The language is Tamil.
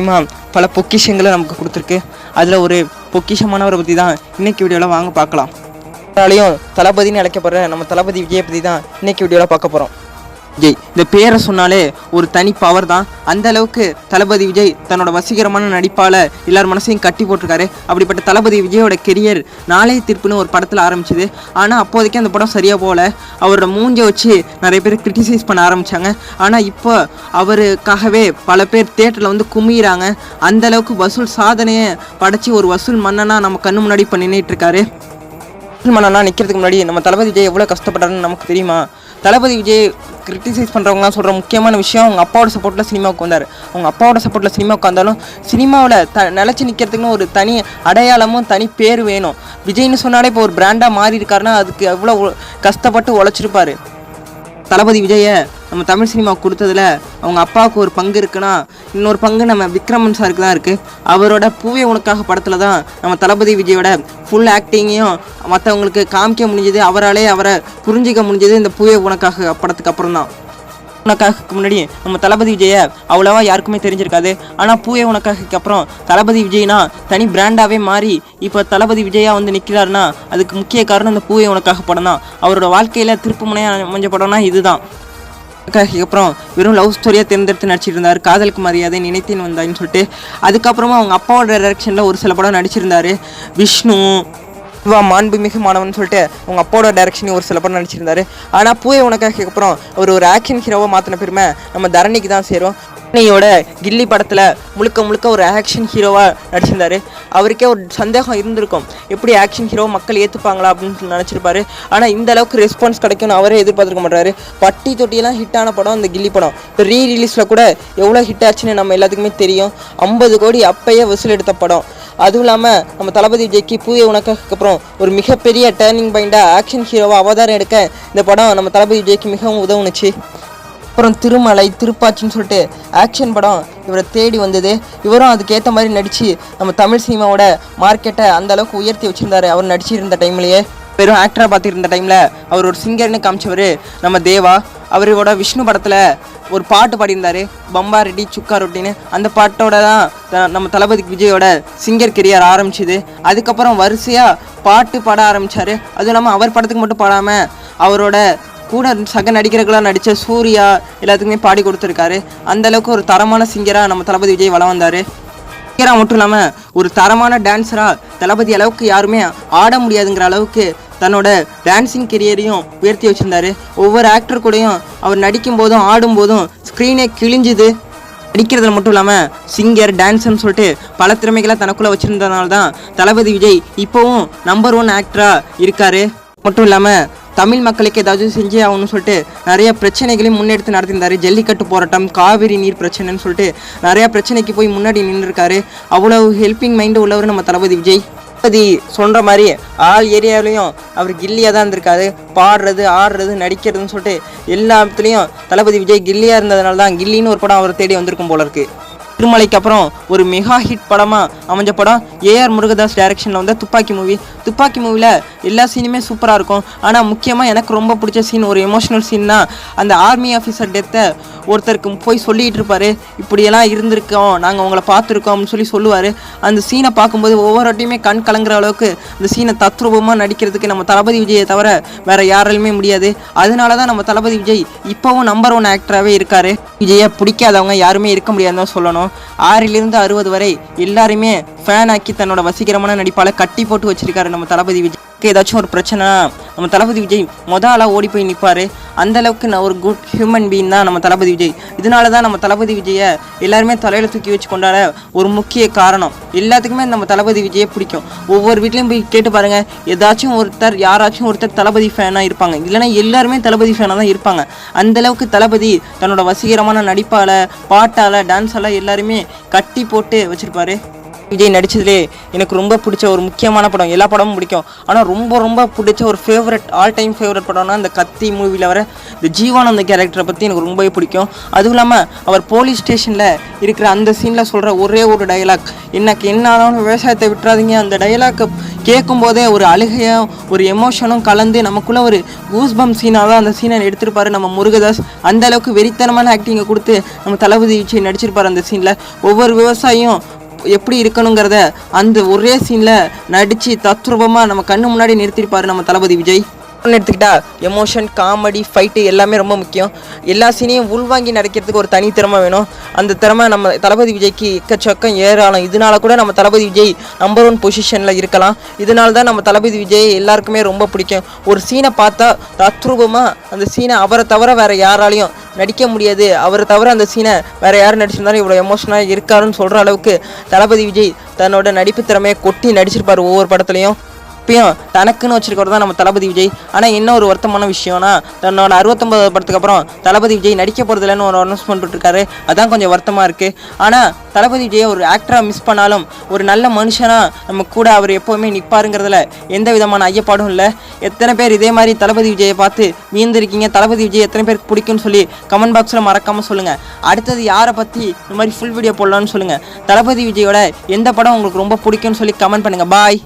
இம்மா பல பொக்கிஷங்களை நமக்கு கொடுத்துருக்கு. அதில் ஒரு பொக்கிஷமானவரை பற்றி தான் இன்னைக்கு வீடியோவில் வாங்க பார்க்கலாம். அதனாலையும் தளபதினு அழைக்கப்படுற நம்ம தளபதி விஜயை பற்றி தான் இன்னைக்கு வீடியோவில் பார்க்க போகிறோம் விஜய் இந்த பேரை சொன்னாலே ஒரு தனி பவர் தான். அந்த அளவுக்கு தளபதி விஜய் தன்னோட வசீகரமான நடிப்பால் எல்லார் மனசையும் கட்டி போட்டிருக்காரு. அப்படிப்பட்ட தளபதி விஜயோட கெரியர் நாளைய தீர்ப்புன்னு ஒரு படத்தில் ஆரம்பிச்சுது. ஆனால் அப்போதைக்கு அந்த படம் சரியாக போகல. அவரோட மூஞ்சை வச்சு நிறைய பேர் கிரிட்டிசைஸ் பண்ண ஆரம்பித்தாங்க ஆனால் இப்போ அவருக்காகவே பல பேர் தேட்டரில் வந்து குமிகிறாங்க அந்த அளவுக்கு வசூல் சாதனையை படைச்சி ஒரு வசூல் மன்னனாக நம்ம கண்ணு முன்னாடி இப்போ நின்றுட்டு இருக்காரு. வசூல் மன்னனா நிற்கிறதுக்கு முன்னாடி நம்ம தளபதி விஜய் எவ்வளோ கஷ்டப்படுறாருன்னு நமக்கு தெரியுமா? தளபதி விஜய் கிரிட்டிசைஸ் பண்ணுறவங்களாம் சொல்கிற முக்கியமான விஷயம் அவங்க அப்பாவோட சப்போர்ட்டில் சினிமாவுக்கு வந்தார் அவங்க அப்பாவோட சப்போர்ட்டில் சினிமாவுக்கு வந்தாலும் சினிமாவில் த நிலச்சி நிற்கிறதுக்குன்னு ஒரு தனி அடையாளமும் தனி பேர் வேணும். விஜய்னு சொன்னாலே இப்போ ஒரு பிராண்டாக மாறி இருக்காருன்னா அதுக்கு எவ்வளோ கஷ்டப்பட்டு உழைச்சிருப்பாரு. தளபதி விஜயை நம்ம தமிழ் சினிமாவுக்கு கொடுத்ததுல அவங்க அப்பாவுக்கு ஒரு பங்கு இருக்குன்னா இன்னொரு பங்கு நம்ம விக்ரமன் சாருக்கு தான் இருக்குது அவரோட பூவே உனக்காக படத்தில் தான் நம்ம தளபதி விஜயோட ஃபுல் ஆக்டிங்கையும் மற்றவங்களுக்கு காமிக்க முடிஞ்சது அவராலே அவரை புரிஞ்சிக்க முடிஞ்சது இந்த பூவே உனக்காக படத்துக்கு அப்புறம் தான் உனக்காக முன்னாடி நம்ம தளபதி விஜயை அவ்வளோவா யாருக்குமே தெரிஞ்சிருக்காது. ஆனால் பூவே உனக்காகக்கு அப்புறம் தளபதி விஜய்னா தனி பிராண்டாகவே மாறி இப்போ தளபதி விஜயா வந்து நிற்கிறாருன்னா அதுக்கு முக்கிய காரணம் இந்த பூவே உனக்காக படம் தான். அவரோட வாழ்க்கையில் திருப்புமுனையாக அமைஞ்ச படம்னா இதுதான். அப்புறம் வெறும் லவ் ஸ்டோரியாக தேர்ந்தெடுத்து நடிச்சிருந்தார் காதலுக்கு மரியாதை நினைத்தேன் வந்தான்னு சொல்லிட்டு. அதுக்கப்புறமா அவங்க அப்பாவோட டைரக்ஷனில் ஒரு சில படம் நடிச்சிருந்தாரு. விஷ்ணு வா மாண்புமிகு மாணவன் சொல்லிட்டு அவங்க அப்பாவோட டேரக்ஷனையும் ஒரு சில படம் நடிச்சிருந்தாரு ஆனால் பூவை உனக்காக அப்புறம் ஒரு ஒரு ஆக்ஷன் ஹீரோவை மாற்றின பெருமை நம்ம தரணிக்கு தான் சேரும். தரணியோட கில்லி படத்தில் முழுக்க முழுக்க ஒரு ஆக்ஷன் ஹீரோவாக நடிச்சிருந்தாரு. அவருக்கே ஒரு சந்தேகம் இருந்திருக்கும். எப்படி ஆக்ஷன் ஹீரோ மக்கள் ஏற்றுப்பாங்களா அப்படின்னு நினச்சிருப்பாரு. ஆனால் இந்த அளவுக்கு ரெஸ்பான்ஸ் கிடைக்கும்னு அவரே எதிர்பார்த்துருக்க மாட்டாரு. பட்டி தொட்டியெல்லாம் ஹிட்டான படம் இந்த கில்லி படம். இப்போ ரீ ரிலீஸில் கூட எவ்வளோ ஹிட் ஆச்சுன்னு நம்ம எல்லாத்துக்குமே தெரியும். ஐம்பது கோடி அப்பயே வசூல் எடுத்த படம். அதுவும் இல்லாமல் நம்ம தளபதி விஜய்க்கு பூய உனக்காக அப்புறம் ஒரு மிகப்பெரிய டேர்னிங் பாயிண்டாக ஆக்ஷன் ஹீரோவாக அவதாரம் எடுக்க இந்த படம் நம்ம தளபதி விஜய்க்கு மிகவும் உதவுனுச்சு. அப்புறம் திருமலை திருப்பாச்சின்னு சொல்லிட்டு ஆக்ஷன் படம் இவரை தேடி வந்தது. இவரும் அதுக்கேற்ற மாதிரி நடித்து நம்ம தமிழ் சினிமாவோட மார்க்கெட்டை அந்தளவுக்கு உயர்த்தி வச்சுருந்தார். அவர் நடிச்சிருந்த டைம்லேயே வெறும் ஆக்டராக பார்த்துருந்த டைமில் அவர் ஒரு சிங்கர்னு காமிச்சவர் நம்ம தேவா. அவரோட விஷ்ணு படத்தில் ஒரு பாட்டு பாடியிருந்தாரு பம்பா ரெட்டி சுக்கா ரொட்டின்னு. அந்த பாட்டோட தான் நம்ம தளபதி விஜயோட சிங்கர் கெரியர் ஆரம்பிச்சுது. அதுக்கப்புறம் வரிசையாக பாட்டு பாட ஆரம்பித்தார் அதுவும் இல்லாமல் அவர் படத்துக்கு மட்டும் பாடாமல் அவரோட கூட சக நடிகர்களாக நடித்த சூர்யா எல்லாத்துக்குமே பாடி கொடுத்துருக்காரு. அந்தளவுக்கு ஒரு தரமான சிங்கராக நம்ம தளபதி விஜய் வளம் வந்தார். சிங்கராக மட்டும் இல்லாமல் ஒரு தரமான டான்ஸராக தளபதி அளவுக்கு யாருமே ஆட முடியாதுங்கிற அளவுக்கு தன்னோட டான்ஸிங் கெரியரையும் உயர்த்தி வச்சுருந்தாரு. ஒவ்வொரு ஆக்டர் கூடயும் அவர் நடிக்கும் போதும் ஆடும்போதும் ஸ்க்ரீனே கிழிஞ்சுது. நடிக்கிறதுல மட்டும் இல்லாமல் சிங்கர் டான்ஸ்னு சொல்லிட்டு பல திறமைகளை தனக்குள்ளே வச்சுருந்ததுனால தான் தளபதி விஜய் இப்போவும் நம்பர் ஒன் ஆக்டராக இருக்காரு. மட்டும் இல்லாமல் தமிழ் மக்களுக்கு ஏதாவது செஞ்சே ஆகணும்னு சொல்லிட்டு நிறைய பிரச்சனைகளையும் முன்னெடுத்து நடத்தியிருந்தாரு ஜல்லிக்கட்டு போராட்டம் காவிரி நீர் பிரச்சனைன்னு சொல்லிட்டு நிறையா பிரச்சனைக்கு போய் முன்னாடி நின்றுருக்காரு அவ்வளோ ஹெல்பிங் மைண்டு உள்ளவர் நம்ம தளபதி விஜய். தளபதி சொல்கிற மாதிரி ஆள் ஏரியாவிலையும் அவர் கில்லியாக தான் இருந்திருக்காரு. பாடுறது ஆடுறது நடிக்கிறதுன்னு சொல்லிட்டு எல்லாத்துலேயும் தளபதி விஜய் கில்லியாக இருந்ததுனால தான் கில்லின்னு ஒரு படம் அவர் தேடி வந்திருக்கும் போல இருக்குது திருமலைக்கு அப்புறம் ஒரு மெகா ஹிட் படமாக அமைஞ்ச படம் ஏஆர் முருகதாஸ் டைரக்ஷனில் வந்த துப்பாக்கி மூவி துப்பாக்கி மூவியில் எல்லா சீனுமே சூப்பராக இருக்கும். ஆனால் முக்கியமாக எனக்கு ரொம்ப பிடிச்ச சீன் ஒரு எமோஷனல் சீன்னா அந்த ஆர்மி ஆஃபீஸர் டெத்தை ஒருத்தருக்கு போய் சொல்லிகிட்டு இருப்பார். இப்படியெல்லாம் இருந்திருக்கோம். நாங்கள் உங்களை அப்படின்னு சொல்லி சொல்லுவார். அந்த சீனை பார்க்கும்போது ஒவ்வொரு வாட்டியுமே கண் கலங்குற அளவுக்கு அந்த சீனை தத்ரூபமாக நடிக்கிறதுக்கு நம்ம தளபதி விஜயை தவிர வேறு யாராலுமே முடியாது. அதனால தான் நம்ம தளபதி விஜய் இப்போவும் நம்பர் ஒன் ஆக்டராகவே இருக்கார். விஜயை பிடிக்காதவங்க யாருமே இருக்க முடியாதுன்னு சொல்லணும். படம் ஆறிலிருந்து அறுபது வரை எல்லாருமே ஃபேன் ஆக்கி தன்னோட வசீகரமான நடிப்பால் கட்டி போட்டு வச்சிருக்காரு நம்ம தளபதி விஜய். ஏதாச்சும் ஒரு பிரச்சனை நம்ம தளபதி விஜய் மொத ஆளாக ஓடி போய் நிற்பார் அந்தளவுக்கு நான் ஒரு குட் ஹியூமன் பீன் தான் நம்ம தளபதி விஜய். இதனால தான் நம்ம தளபதி விஜயை எல்லாருமே தலையில் தூக்கி வச்சு கொண்டாட ஒரு முக்கிய காரணம். எல்லாத்துக்குமே நம்ம தளபதி விஜயை பிடிக்கும். ஒவ்வொரு வீட்லேயும் போய் கேட்டு பாருங்கள் ஏதாச்சும் ஒருத்தர் யாராச்சும் ஒருத்தர் தளபதி ஃபேனாக இருப்பாங்க. இல்லைனா எல்லாருமே தளபதி ஃபேனாக தான் இருப்பாங்க. அந்த அளவுக்கு தளபதி தன்னோட வசீகரமான நடிப்பால் பாட்டால் டான்ஸால் எல்லாருமே கட்டி போட்டு வச்சுருப்பாரு. விஜய் நடிச்சதுலே எனக்கு ரொம்ப பிடிச்ச ஒரு முக்கியமான படம். எல்லா படமும் பிடிக்கும். ஆனால் ரொம்ப ரொம்ப பிடிச்ச ஒரு ஃபேவரட் ஆல் டைம் ஃபேவரட் படம்னா இந்த கத்தி மூவியில் வர இந்த ஜீவானந்த கேரக்டரை பற்றி எனக்கு ரொம்பவே பிடிக்கும். அதுவும் இல்லாமல் அவர் போலீஸ் ஸ்டேஷனில் இருக்கிற அந்த சீனில் சொல்கிற ஒரே ஒரு டயலாக் எனக்கு என்ன ஆனாலும் விவசாயத்தை விட்டுறாதீங்க. அந்த டைலாக்கை கேட்கும்போதே ஒரு அழுகையும் ஒரு எமோஷனும் கலந்து நமக்குள்ளே ஒரு கூஸ்பம் சீனாக தான் அந்த சீனை எடுத்திருப்பாரு நம்ம முருகதாஸ். அந்த அளவுக்கு வெறித்தனமான ஆக்டிங்கை கொடுத்து நம்ம தளபதி விஜய் நடிச்சிருப்பாரு அந்த சீனில் ஒவ்வொரு விவசாயியும் எப்படி இருக்கணுங்கிறத அந்த ஒரே சீனில் நடித்து தத்ரூபமாக நம்ம கண்ணு முன்னாடி நிறுத்திருப்பார் நம்ம தளபதி விஜய். ஒன்று எடுத்துக்கிட்டா எமோஷன் காமெடி ஃபைட்டு எல்லாமே ரொம்ப முக்கியம். எல்லா சீனையும் உள்வாங்கி நடிக்கிறதுக்கு ஒரு தனி திறமை வேணும். அந்த திறமை நம்ம தளபதி விஜய்க்கு எக்கச்சக்கம் ஏறாலும் இதனால கூட நம்ம தளபதி விஜய் நம்பர் ஒன் பொசிஷனில் இருக்கலாம். இதனால தான் நம்ம தளபதி விஜய் எல்லாருக்குமே ரொம்ப பிடிக்கும். ஒரு சீனை பார்த்தா தத்ரூபமாக அந்த சீனை அவரை தவிர வேறு யாராலையும் நடிக்க முடியாது. அவரை தவிர அந்த சீனை வேறு யார் நடிச்சிருந்தாலும் இவ்வளோ எமோஷனாக இருக்காருன்னு சொல்கிற அளவுக்கு தளபதி விஜய் தன்னோட நடிப்பு திறமையை கொட்டி நடிச்சிருப்பார் ஒவ்வொரு படத்துலையும். இப்பயும் தனக்குன்னு வச்சிருக்கிறது தான் நம்ம தளபதி விஜய். ஆனால் என்ன ஒரு வருத்தமான விஷயம்னா தன்னோட அறுபத்தொம்பது படத்துக்கு அப்புறம் தளபதி விஜய் நடிக்க போகிறதில்லன்னு ஒரு அனௌன்ஸ்மெண்ட் பண்ணிட்டுருக்காரு அதான் கொஞ்சம் வருத்தமாக இருக்குது ஆனால் தளபதி விஜய் ஒரு ஆக்டராக மிஸ் பண்ணாலும் ஒரு நல்ல மனுஷனாக நம்ம கூட அவர் எப்போவுமே நிற்பாருங்கிறதுல எந்த விதமான ஐயப்பாடும் இல்லை. எத்தனை பேர் இதே மாதிரி தளபதி விஜயை பார்த்து மீந்திருக்கீங்க தளபதி விஜய் எத்தனை பேருக்கு பிடிக்கும்னு சொல்லி கமெண்ட் பாக்ஸில் மறக்காமல் சொல்லுங்கள் அடுத்தது யாரை பற்றி இந்த மாதிரி ஃபுல் வீடியோ போடலான்னு சொல்லுங்கள் தளபதி விஜயோட எந்த படம் உங்களுக்கு ரொம்ப பிடிக்கும்னு சொல்லி கமெண்ட் பண்ணுங்கள் பாய்